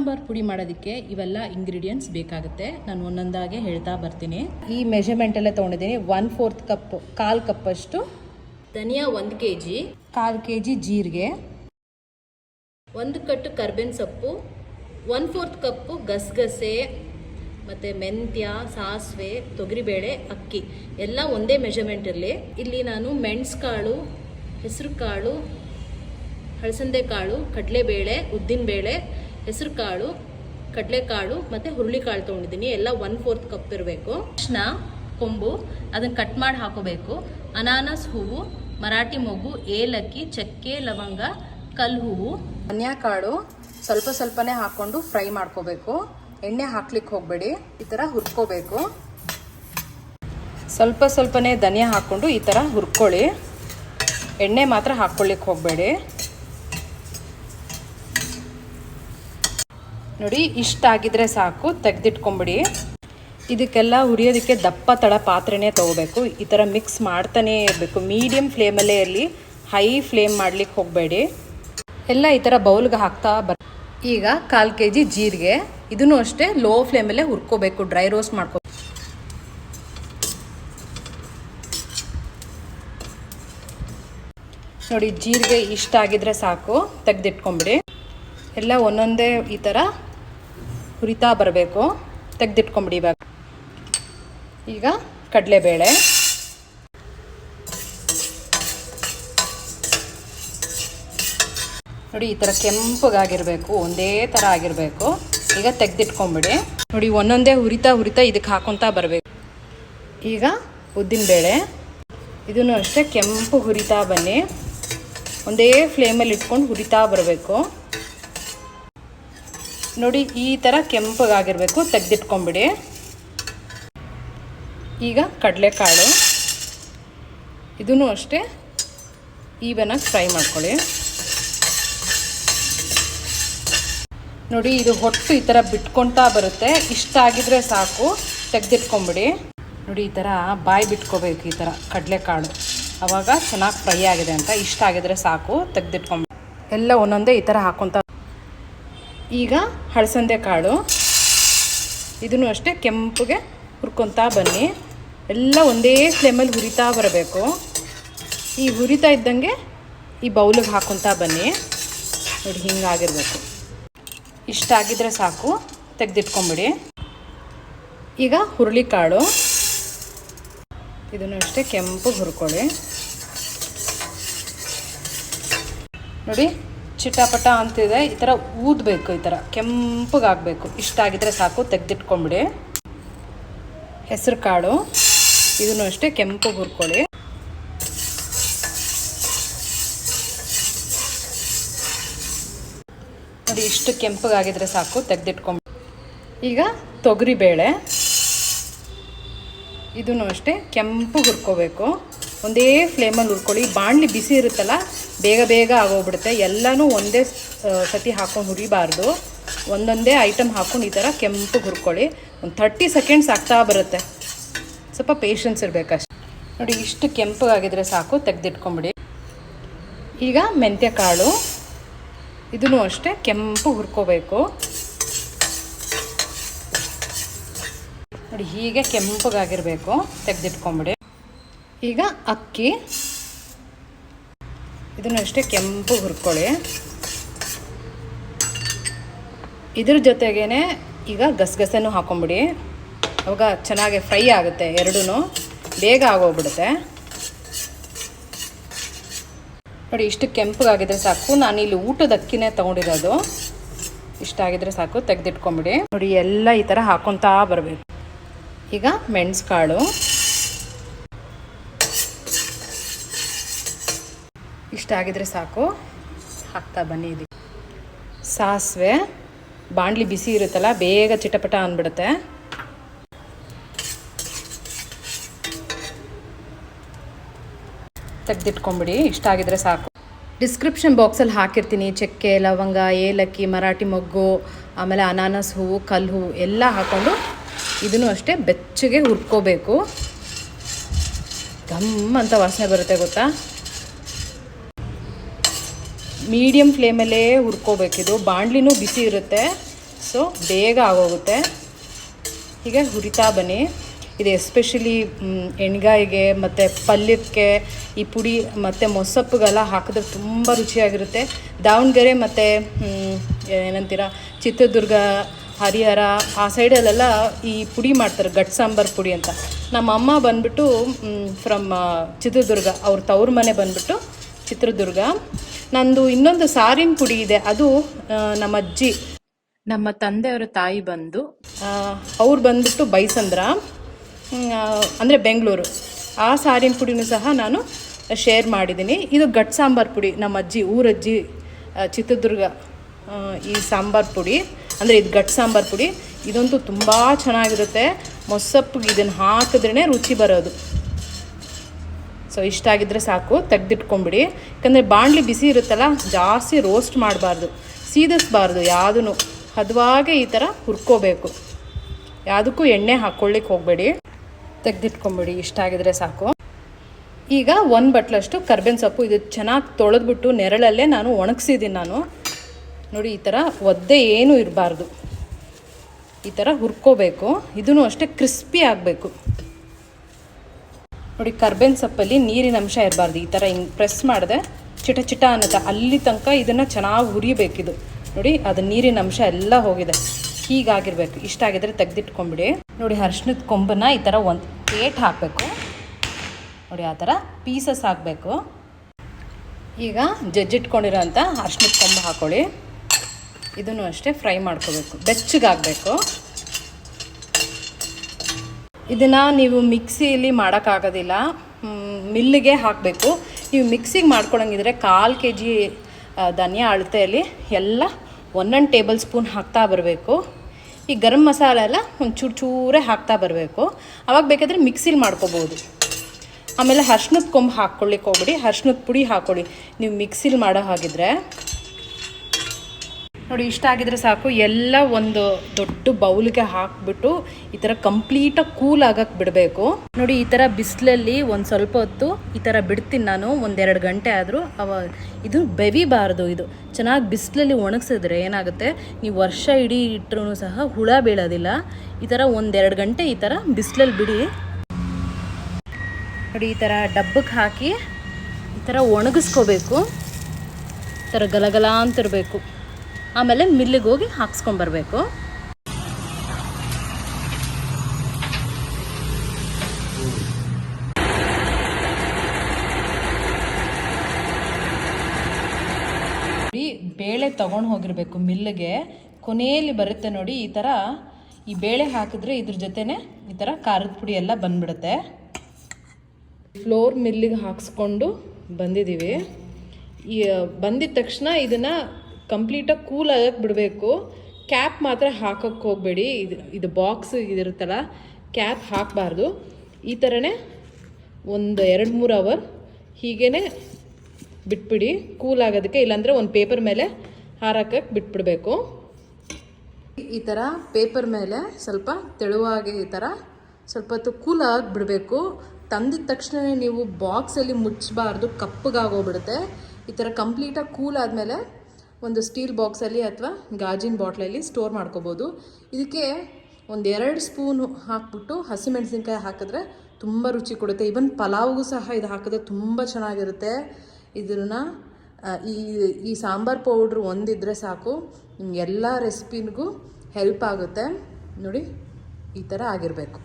ಸಾಂಬಾರ್ ಪುಡಿ ಮಾಡೋದಕ್ಕೆ ಇವೆಲ್ಲ ಇಂಗ್ರೀಡಿಯೆಂಟ್ಸ್ ಬೇಕಾಗುತ್ತೆ. ನಾನು ಒಂದೊಂದಾಗೆ ಹೇಳ್ತಾ ಬರ್ತೀನಿ. ಈ ಮೆಷರ್ಮೆಂಟ್ ಎಲ್ಲ ತೊಗೊಂಡಿದ್ದೀನಿ. ಒನ್ ಫೋರ್ತ್ ಕಪ್ ಕಾಲು ಕಪ್ಪಷ್ಟು ಧನಿಯಾ ಒಂದು ಕೆ ಜಿ ಕಾಲು ಕೆ ಜಿ ಜೀರಿಗೆ. ಒಂದು ಕಟ್ಟು ಕರ್ಬೇವಿನ ಸೊಪ್ಪು. ಒನ್ ಫೋರ್ತ್ ಕಪ್ಪು ಗಸಗಸೆ ಮತ್ತು ಮೆಂತ್ಯ ಸಾಸಿವೆ ತೊಗರಿಬೇಳೆ ಅಕ್ಕಿ. ಎಲ್ಲ ಒಂದೇ ಮೆಷರ್ಮೆಂಟ್ ಇರಲಿ ಇಲ್ಲಿ ನಾನು ಮೆಣಸುಕಾಳು ಹೆಸರು ಕಾಳು ಹಳಸಂದೆ ಕಾಳು ಕಡಲೆಬೇಳೆ ಉದ್ದಿನಬೇಳೆ ಹೆಸರು ಕಾಳು, ಕಡಲೆಕಾಳು ಮತ್ತು ಹುರುಳಿಕಾಳು ತೊಗೊಂಡಿದ್ದೀನಿ. ಎಲ್ಲ ಒನ್ ಫೋರ್ತ್ ಕಪ್ ಇರಬೇಕು ಅರ್ಶಿನ ಕೊಂಬು, ಅದನ್ನು ಕಟ್ ಮಾಡಿ ಹಾಕೋಬೇಕು. ಅನಾನಸ್ ಹೂವು, ಮರಾಠಿ ಮೊಗ್ಗು, ಏಲಕ್ಕಿ, ಚಕ್ಕೆ, ಲವಂಗ ಕಲ್ ಹೂವು. ಕಾಳು ಸ್ವಲ್ಪ ಸ್ವಲ್ಪನೇ ಹಾಕ್ಕೊಂಡು ಫ್ರೈ ಮಾಡ್ಕೋಬೇಕು. ಎಣ್ಣೆ ಹಾಕ್ಲಿಕ್ಕೆ ಹೋಗಬೇಡಿ. ಈ ಥರ ಹುರ್ಕೋಬೇಕು. ಸ್ವಲ್ಪ ಸ್ವಲ್ಪನೇ ಧನಿಯಾ ಹಾಕ್ಕೊಂಡು ಈ ಥರ ಹುರ್ಕೊಳ್ಳಿ. ಎಣ್ಣೆ ಮಾತ್ರ ಹಾಕ್ಕೊಳ್ಳಿಕ್ಕೆ ಹೋಗಬೇಡಿ. ನೋಡಿ, ಇಷ್ಟ ಆಗಿದ್ರೆ ಸಾಕು, ತೆಗೆದಿಟ್ಕೊಂಬಿಡಿ. ಇದಕ್ಕೆಲ್ಲ ಹುರಿಯೋದಕ್ಕೆ ದಪ್ಪ ತಳ ಪಾತ್ರೆನೇ ತೊಗೋಬೇಕು. ಈ ಥರ ಮಿಕ್ಸ್ ಮಾಡ್ತಾನೇ ಇರಬೇಕು. ಮೀಡಿಯಮ್ ಫ್ಲೇಮಲ್ಲೇ ಇರಲಿ ಹೈ ಫ್ಲೇಮ್ ಮಾಡ್ಲಿಕ್ಕೆ ಹೋಗಬೇಡಿ. ಎಲ್ಲ ಈ ಥರ ಬೌಲ್ಗೆ ಹಾಕ್ತಾ ಬರ್ ಈಗ ಕಾಲು ಕೆ ಜಿ ಜೀರಿಗೆ. ಇದನ್ನು ಅಷ್ಟೇ ಲೋ ಫ್ಲೇಮಲ್ಲೇ ಹುರ್ಕೋಬೇಕು ಡ್ರೈ ರೋಸ್ಟ್ ಮಾಡ್ಕೋ ನೋಡಿ, ಜೀರಿಗೆ ಇಷ್ಟ ಆಗಿದ್ರೆ ಸಾಕು, ತೆಗೆದಿಟ್ಕೊಂಬಿಡಿ. ಎಲ್ಲ ಒಂದೊಂದೇ ಈ ಥರ ಹುರಿತಾ ಬರಬೇಕು. ತೆಗೆದಿಟ್ಕೊಂಬಿಡಿ ಇವಾಗ. ಈಗ ಕಡಲೆಬೇಳೆ. ನೋಡಿ, ಈ ಥರ ಕೆಂಪಗಾಗಿರಬೇಕು, ಒಂದೇ ಥರ ಆಗಿರಬೇಕು. ಈಗ ತೆಗೆದಿಟ್ಕೊಂಬಿಡಿ. ನೋಡಿ, ಒಂದೊಂದೇ ಹುರಿತಾ ಹುರಿತಾ ಇದಕ್ಕೆ ಹಾಕೊತಾ ಬರಬೇಕು. ಈಗ ಉದ್ದಿನಬೇಳೆ. ಇದನ್ನು ಅಷ್ಟೇ ಕೆಂಪು ಹುರಿತಾ ಬನ್ನಿ. ಒಂದೇ ಫ್ಲೇಮಲ್ಲಿ ಇಟ್ಕೊಂಡು ಹುರಿತಾ ಬರಬೇಕು. ನೋಡಿ, ಈ ಥರ ಕೆಂಪಗಾಗಿರಬೇಕು ತೆಗೆದಿಟ್ಕೊಂಬಿಡಿ. ಈಗ ಕಡಲೆಕಾಳು. ಇದೂ ಅಷ್ಟೇ ಈವನಾಗಿ ಫ್ರೈ ಮಾಡ್ಕೊಳ್ಳಿ. ನೋಡಿ, ಇದು ಹೊಟ್ಟು ಈ ಥರ ಬಿಟ್ಕೊಳ್ತಾ ಬರುತ್ತೆ. ಇಷ್ಟ ಆಗಿದ್ರೆ ಸಾಕು, ತೆಗೆದಿಟ್ಕೊಂಬಿಡಿ. ನೋಡಿ, ಈ ಥರ ಬಾಯಿ ಬಿಟ್ಕೋಬೇಕು ಈ ಥರ ಕಡಲೆಕಾಳು. ಆವಾಗ ಚೆನ್ನಾಗಿ ಫ್ರೈ ಆಗಿದೆ ಅಂತ ಇಷ್ಟ ಆಗಿದ್ರೆ ಸಾಕು, ತೆಗೆದಿಟ್ಕೊಂಬಿಡಿ. ಎಲ್ಲ ಒಂದೊಂದೇ ಈ ಥರ ಹಾಕ್ಕೊತ ಈಗ ಹಳಸಂದೆ ಕಾಳು. ಇದನ್ನು ಅಷ್ಟೇ ಕೆಂಪಗೆ ಹುರ್ಕೊತಾ ಬನ್ನಿ. ಎಲ್ಲ ಒಂದೇ ಫ್ಲೇಮಲ್ಲಿ ಹುರಿತಾ ಬರಬೇಕು. ಈ ಹುರಿತಾ ಇದ್ದಂಗೆ ಈ ಬೌಲಿಗೆ ಹಾಕ್ಕೊತಾ ಬನ್ನಿ. ನೋಡಿ, ಹಿಂಗಾಗಿರ್ಬೇಕು. ಇಷ್ಟ ಆಗಿದ್ರೆ ಸಾಕು, ತೆಗೆದಿಟ್ಕೊಂಬಿಡಿ. ಈಗ ಹುರುಳಿಕಾಳು ಇದನ್ನು ಅಷ್ಟೇ ಕೆಂಪು ಹುರ್ಕೊಳ್ಳಿ. ನೋಡಿ ಚಿಟಾಪಟ ಅಂತಿದೆ. ಈ ಥರ ಊದಬೇಕು, ಈ ಥರ. ಕೆಂಪಗಾಗಬೇಕು. ಇಷ್ಟ ಆಗಿದ್ರೆ ಸಾಕು, ತೆಗೆದಿಟ್ಕೊಂಬಿಡಿ. ಹೆಸರು ಕಾಳು. ಇದನ್ನು ಅಷ್ಟೇ ಕೆಂಪು ಹುರ್ಕೊಳ್ಳಿ. ನೋಡಿ, ಇಷ್ಟು ಕೆಂಪಗಾಗಿದ್ರೆ ಸಾಕು, ತೆಗೆದಿಟ್ಕೊಂಬಿಡಿ. ಈಗ ತೊಗರಿಬೇಳೆ. ಇದನ್ನು ಅಷ್ಟೇ ಕೆಂಪು ಹುರ್ಕೋಬೇಕು. ಒಂದೇ ಫ್ಲೇಮಲ್ಲಿ ಹುರ್ಕೊಳ್ಳಿ. ಬಾಣಲಿ ಬಿಸಿ ಇರುತ್ತಲ್ಲ, ಬೇಗ ಬೇಗ ಆಗೋಗ್ಬಿಡುತ್ತೆ. ಎಲ್ಲನೂ ಒಂದೇ ಸತಿ ಹಾಕೊಂಡು ಹುರಿಬಾರ್ದು. ಒಂದೊಂದೇ ಐಟಮ್ ಹಾಕೊಂಡು ಈ ಥರ ಕೆಂಪು ಹುರ್ಕೊಳ್ಳಿ. ಒಂದು ಥರ್ಟಿ ಸೆಕೆಂಡ್ಸ್ ಆಗ್ತಾ ಬರುತ್ತೆ. ಸ್ವಲ್ಪ ಪೇಷನ್ಸ್ ಇರಬೇಕಷ್ಟೆ. ನೋಡಿ, ಇಷ್ಟು ಕೆಂಪಗಾಗಿದ್ರೆ ಸಾಕು, ತೆಗೆದಿಟ್ಕೊಂಬಿಡಿ. ಈಗ ಮೆಂತ್ಯ ಕಾಳು. ಇದನ್ನು ಅಷ್ಟೇ ಕೆಂಪು ಹುರ್ಕೋಬೇಕು. ನೋಡಿ, ಹೀಗೆ ಕೆಂಪಗಾಗಿರಬೇಕು ತೆಗೆದಿಟ್ಕೊಂಬಿಡಿ. ಈಗ ಅಕ್ಕಿ. ಇದನ್ನು ಅಷ್ಟೇ ಕೆಂಪು ಹುರ್ಕೊಳ್ಳಿ. ಇದ್ರ ಜೊತೆಗೇ ಈಗ ಗಸಗಸೆನೂ ಹಾಕೊಂಬಿಡಿ. ಅವಾಗ ಚೆನ್ನಾಗಿ ಫ್ರೈ ಆಗುತ್ತೆ ಎರಡೂ ಬೇಗ ಆಗೋಗ್ಬಿಡುತ್ತೆ. ನೋಡಿ, ಇಷ್ಟು ಕೆಂಪಗಾಗಿದ್ರೆ ಸಾಕು. ನಾನು ಇಲ್ಲಿ ಊಟದ ಅಕ್ಕಿನೇ ತೊಗೊಂಡಿರೋದು. ಇಷ್ಟ ಆಗಿದ್ರೆ ಸಾಕು, ತೆಗೆದಿಟ್ಕೊಂಬಿಡಿ. ನೋಡಿ, ಎಲ್ಲ ಈ ಥರ ಹಾಕೊತಾ ಬರಬೇಕು. ಈಗ ಮೆಣಸು ಕಾಳು ಇಷ್ಟ ಆಗಿದ್ರೆ ಸಾಕು. ಹಾಕ್ತಾ ಬನ್ನಿ ಇದು ಸಾಸಿವೆ ಬಾಣಲಿ ಬಿಸಿ ಇರುತ್ತಲ್ಲ, ಬೇಗ ಚಿಟಪಟ ಅಂದ್ಬಿಡುತ್ತೆ ತೆಗೆದಿಟ್ಕೊಂಬಿಡಿ, ಇಷ್ಟ ಆಗಿದ್ರೆ ಸಾಕು. ಡಿಸ್ಕ್ರಿಪ್ಷನ್ ಬಾಕ್ಸಲ್ಲಿ ಹಾಕಿರ್ತೀನಿ. ಚಕ್ಕೆ, ಲವಂಗ, ಏಲಕ್ಕಿ, ಮರಾಠಿ ಮೊಗ್ಗು, ಆಮೇಲೆ ಅನಾನಸ್ ಹೂವು, ಕಲ್ಲು ಹೂವು ಎಲ್ಲ ಹಾಕ್ಕೊಂಡು ಇದನ್ನು ಅಷ್ಟೇ ಬೆಚ್ಚಗೆ ಹುರ್ಕೋಬೇಕು. ಘಮ್ ಅಂತ ವಾಸನೆ ಬರುತ್ತೆ, ಗೊತ್ತಾ? ಮೀಡಿಯಮ್ ಫ್ಲೇಮಲ್ಲೇ ಹುರ್ಕೋಬೇಕಿದು ಬಾಂಡ್ಲಿನೂ ಬಿಸಿ ಇರುತ್ತೆ. ಸೊ ಬೇಗ ಆಗೋಗುತ್ತೆ. ಹೀಗೆ ಹುರಿತಾ ಬನ್ನಿ. ಇದು ಎಸ್ಪೆಷಲಿ ಎಣ್ಗಾಯಿಗೆ ಮತ್ತು ಪಲ್ಯಕ್ಕೆ ಈ ಪುಡಿ ಮತ್ತು ಮೊಸಪ್ಪುಗೆಲ್ಲ ಹಾಕಿದ್ರೆ ತುಂಬ ರುಚಿಯಾಗಿರುತ್ತೆ. ದಾವಣಗೆರೆ ಮತ್ತು ಏನಂತೀರ, ಚಿತ್ರದುರ್ಗ, ಹರಿಹರ ಆ ಸೈಡಲ್ಲೆಲ್ಲ ಈ ಪುಡಿ ಮಾಡ್ತಾರೆ ಗಟ್ ಸಾಂಬಾರು ಪುಡಿ ಅಂತ. ನಮ್ಮ ಅಮ್ಮ ಬಂದ್ಬಿಟ್ಟು ಫ್ರಮ್ ಚಿತ್ರದುರ್ಗ. ಅವ್ರ ತವ್ರ ಮನೆ ಬಂದುಬಿಟ್ಟು ಚಿತ್ರದುರ್ಗ. ನಂದು ಇನ್ನೊಂದು ಸಾರಿನ ಪುಡಿ ಇದೆ ಅದು ನಮ್ಮ ಅಜ್ಜಿ ನಮ್ಮ ತಂದೆಯವರ ತಾಯಿ ಬಂದು ಅವ್ರು ಬಂದ್ಬಿಟ್ಟು ಬೈಸಂದ್ರ ಅಂದರೆ ಬೆಂಗಳೂರು. ಆ ಸಾರಿನ ಪುಡಿನೂ ಸಹ ನಾನು ಶೇರ್ ಮಾಡಿದ್ದೀನಿ. ಇದು ಗಟ್ ಸಾಂಬಾರು ಪುಡಿ ನಮ್ಮ ಅಜ್ಜಿ ಊರಜ್ಜಿ ಚಿತ್ರದುರ್ಗ ಈ ಸಾಂಬಾರು ಪುಡಿ. ಅಂದರೆ ಇದು ಗಟ್ ಸಾಂಬಾರು ಪುಡಿ. ಇದಂತೂ ತುಂಬ ಚೆನ್ನಾಗಿರುತ್ತೆ. ಮೊಸಪ್ಪಿಗೆ ಇದನ್ನು ಹಾಕಿದ್ರೇ ರುಚಿ ಬರೋದು. ಸೊ ಇಷ್ಟ ಆಗಿದ್ರೆ ಸಾಕು, ತೆಗೆದಿಟ್ಕೊಂಬಿಡಿ. ಯಾಕಂದರೆ ಬಾಣಲಿ ಬಿಸಿ ಇರುತ್ತಲ್ಲ, ಜಾಸ್ತಿ ರೋಸ್ಟ್ ಮಾಡಬಾರ್ದು ಸೀದಿಸ್ಬಾರ್ದು ಯಾವುದೂ ಹದವಾಗೆ ಈ ಥರ ಹುರ್ಕೋಬೇಕು. ಯಾವುದಕ್ಕೂ ಎಣ್ಣೆ ಹಾಕ್ಕೊಳ್ಳಿಕ್ಕೆ ಹೋಗಬೇಡಿ. ತೆಗ್ದಿಟ್ಕೊಂಬಿಡಿ, ಇಷ್ಟ ಆಗಿದ್ರೆ ಸಾಕು. ಈಗ ಒಂದು ಬಟ್ಲಷ್ಟು ಕರ್ಬೇವಿನ ಸೊಪ್ಪು, ಇದು ಚೆನ್ನಾಗಿ ತೊಳೆದ್ಬಿಟ್ಟು ನೆರಳಲ್ಲೇ ನಾನು ಒಣಗಿಸಿದ್ದೀನಿ ನಾನು. ನೋಡಿ, ಈ ಥರ ಒದ್ದೆ ಏನೂ ಇರಬಾರ್ದು. ಈ ಥರ ಹುರ್ಕೋಬೇಕು. ಇದೂ ಅಷ್ಟೇ ಕ್ರಿಸ್ಪಿ ಆಗಬೇಕು. ನೋಡಿ, ಕರ್ಬೇವಿನ ಸೊಪ್ಪಲ್ಲಿ ನೀರಿನ ಅಂಶ ಇರಬಾರ್ದು. ಈ ಥರ ಹಿಂಗೆ ಪ್ರೆಸ್ ಮಾಡಿದೆ, ಚಿಟ ಚಿಟ ಅನ್ನತ್ತೆ. ಅಲ್ಲಿ ತನಕ ಇದನ್ನು ಚೆನ್ನಾಗಿ ಹುರಿಬೇಕಿದು. ನೋಡಿ, ಅದು ನೀರಿನ ಅಂಶ ಎಲ್ಲ ಹೋಗಿದೆ. ಹೀಗಾಗಿರ್ಬೇಕು. ಇಷ್ಟ ಆಗಿದ್ರೆ ತೆಗ್ದಿಟ್ಕೊಂಬಿಡಿ. ನೋಡಿ ಅರ್ಶಿನದ ಕೊಂಬನ್ನ ಈ ಥರ ಒಂದು ಪ್ಲೇಟ್ ಹಾಕಬೇಕು. ನೋಡಿ, ಆ ಥರ ಪೀಸಸ್ ಹಾಕಬೇಕು. ಈಗ ಜಜ್ಜಿಟ್ಕೊಂಡಿರೋಂಥ ಅರ್ಶಿನದ ಕೊಂಬು ಹಾಕ್ಕೊಳ್ಳಿ ಇದನ್ನು ಅಷ್ಟೇ ಫ್ರೈ ಮಾಡ್ಕೋಬೇಕು. ಬೆಚ್ಚಗಾಗಬೇಕು. ಇದನ್ನು ನೀವು ಮಿಕ್ಸಿಯಲ್ಲಿ ಮಾಡೋಕ್ಕಾಗೋದಿಲ್ಲ. ಮಿಲ್ಲಿಗೆ ಹಾಕಬೇಕು. ನೀವು ಮಿಕ್ಸಿಗೆ ಮಾಡ್ಕೊಳಂಗಿದ್ರೆ ಕಾಲು ಕೆ ಜಿ ಧನಿಯಾ ಅಳತೆಯಲ್ಲಿ ಎಲ್ಲ ಒಂದೊಂದು ಟೇಬಲ್ ಸ್ಪೂನ್ ಹಾಕ್ತಾ ಬರಬೇಕು. ಈ ಗರಂ ಮಸಾಲೆ ಎಲ್ಲ ಒಂದು ಚೂರು ಚೂರೇ ಹಾಕ್ತಾ ಬರಬೇಕು. ಅವಾಗ ಬೇಕಾದರೆ ಮಿಕ್ಸಿಲಿ ಮಾಡ್ಕೋಬೋದು. ಆಮೇಲೆ ಅರ್ಶಿನದ ಕೊಂಬು ಹಾಕ್ಕೊಳ್ಳಿಕ್ಕೆ ಹೋಗ್ಬಿಡಿ. ಅರ್ಶಿನದ ಪುಡಿ ಹಾಕ್ಕೊಳ್ಳಿ. ನೀವು ಮಿಕ್ಸಿಲಿ ಮಾಡೋ ಹಾಗಿದ್ರೆ ನೋಡಿ, ಇಷ್ಟ ಆಗಿದ್ರೆ ಸಾಕು. ಎಲ್ಲ ಒಂದು ದೊಡ್ಡ ಬೌಲ್ಗೆ ಹಾಕ್ಬಿಟ್ಟು ಈ ಥರ ಕಂಪ್ಲೀಟಾಗಿ ಕೂಲ್ ಆಗಕ್ಕೆ ಬಿಡಬೇಕು. ನೋಡಿ, ಈ ಥರ ಬಿಸಿಲಲ್ಲಿ ಒಂದು ಸ್ವಲ್ಪ ಹೊತ್ತು ಈ ಥರ ಬಿಡ್ತೀನಿ ನಾನು. ಒಂದೆರಡು ಗಂಟೆ ಆದರೂ ಅವ ಇದು ಬೆವಿಬಾರ್ದು ಇದು. ಚೆನ್ನಾಗಿ ಬಿಸಿಲಲ್ಲಿ ಒಣಗಿಸಿದ್ರೆ ಏನಾಗುತ್ತೆ? ನೀವು ವರ್ಷ ಇಡೀ ಇಟ್ಟರೂ ಸಹ ಹುಳ ಬೀಳೋದಿಲ್ಲ. ಈ ಥರ ಒಂದೆರಡು ಗಂಟೆ ಈ ಥರ ಬಿಸಿಲಲ್ಲಿ ಬಿಡಿ. ನೋಡಿ, ಈ ಥರ ಡಬ್ಬಕ್ಕೆ ಹಾಕಿ ಈ ಥರ ಒಣಗಿಸ್ಕೋಬೇಕು. ಈ ಥರ ಗಲಗಲ ಅಂತಿರಬೇಕು ಆಮೇಲೆ ಮಿಲ್ಲಿಗೆ ಹೋಗಿ ಹಾಕ್ಸ್ಕೊಂಬರ್ಬೇಕು ಬೇಳೆ ತಗೊಂಡು ಹೋಗಿರಬೇಕು ಮಿಲ್ಲಿಗೆ. ಕೊನೆಯಲ್ಲಿ ಬರುತ್ತೆ ನೋಡಿ ಈ ಥರ ಈ ಬೇಳೆ ಹಾಕಿದ್ರೆ ಇದ್ರ ಜೊತೆನೆ ಈ ಥರ ಖಾರದ ಪುಡಿ ಎಲ್ಲ ಬಂದ್ಬಿಡುತ್ತೆ. ಫ್ಲೋರ್ ಮಿಲ್ಲಿಗೆ ಹಾಕ್ಸ್ಕೊಂಡು ಬಂದಿದ್ದೀವಿ ಈ, ಬಂದಿದ ತಕ್ಷಣ ಇದನ್ನು ಕಂಪ್ಲೀಟಾಗಿ ಕೂಲ್ ಆಗಕ್ಕೆ ಬಿಡಬೇಕು. ಕ್ಯಾಪ್ ಮಾತ್ರ ಹಾಕಕ್ಕೆ ಹೋಗಬೇಡಿ. ಇದು ಇದು ಬಾಕ್ಸ್ ಇದಿರುತ್ತಲ್ಲ ಕ್ಯಾಪ್ ಹಾಕಬಾರ್ದು. ಈ ಥರನೇ ಒಂದು ಎರಡು ಮೂರು ಅವರ್ ಹೀಗೇ ಬಿಟ್ಬಿಡಿ. ಕೂಲ್ ಆಗೋದಕ್ಕೆ, ಇಲ್ಲಾಂದರೆ ಒಂದು ಪೇಪರ್ ಮೇಲೆ ಹಾರಾಕಕ್ಕೆ ಬಿಟ್ಬಿಡಬೇಕು. ಈ ಥರ ಪೇಪರ್ ಮೇಲೆ ಸ್ವಲ್ಪ ತೆಳುವಾಗಿ ಈ ಥರ ಸ್ವಲ್ಪ ಹೊತ್ತು ಕೂಲ್ ಆಗಿ ಬಿಡಬೇಕು. ತಂದಿದ ತಕ್ಷಣವೇ ನೀವು ಬಾಕ್ಸಲ್ಲಿ ಮುಚ್ಚಬಾರ್ದು ಕಪ್ಪಗಾಗೋಗ್ಬಿಡುತ್ತೆ ಈ ಥರ ಕಂಪ್ಲೀಟಾಗಿ ಕೂಲ್ ಆದಮೇಲೆ ಒಂದು ಸ್ಟೀಲ್ ಬಾಕ್ಸಲ್ಲಿ ಅಥವಾ ಗಾಜಿನ ಬಾಟ್ಲಲ್ಲಿ ಸ್ಟೋರ್ ಮಾಡ್ಕೋಬೋದು. ಇದಕ್ಕೆ ಒಂದು ಎರಡು ಸ್ಪೂನು ಹಾಕ್ಬಿಟ್ಟು ಹಸಿಮೆಣಸಿನ್ಕಾಯಿ ಹಾಕಿದ್ರೆ ತುಂಬ ರುಚಿ ಕೊಡುತ್ತೆ. ಇವನ್ ಪಲಾವ್ಗೂ ಸಹ ಇದು ಹಾಕಿದ್ರೆ ತುಂಬ ಚೆನ್ನಾಗಿರುತ್ತೆ. ಇದನ್ನು ಈ ಈ ಸಾಂಬಾರು ಪೌಡ್ರ್ ಒಂದಿದ್ರೆ ಸಾಕು. ಎಲ್ಲ ರೆಸಿಪಿನಿಗೂ ಹೆಲ್ಪ್ ಆಗುತ್ತೆ. ನೋಡಿ, ಈ ಥರ ಆಗಿರಬೇಕು.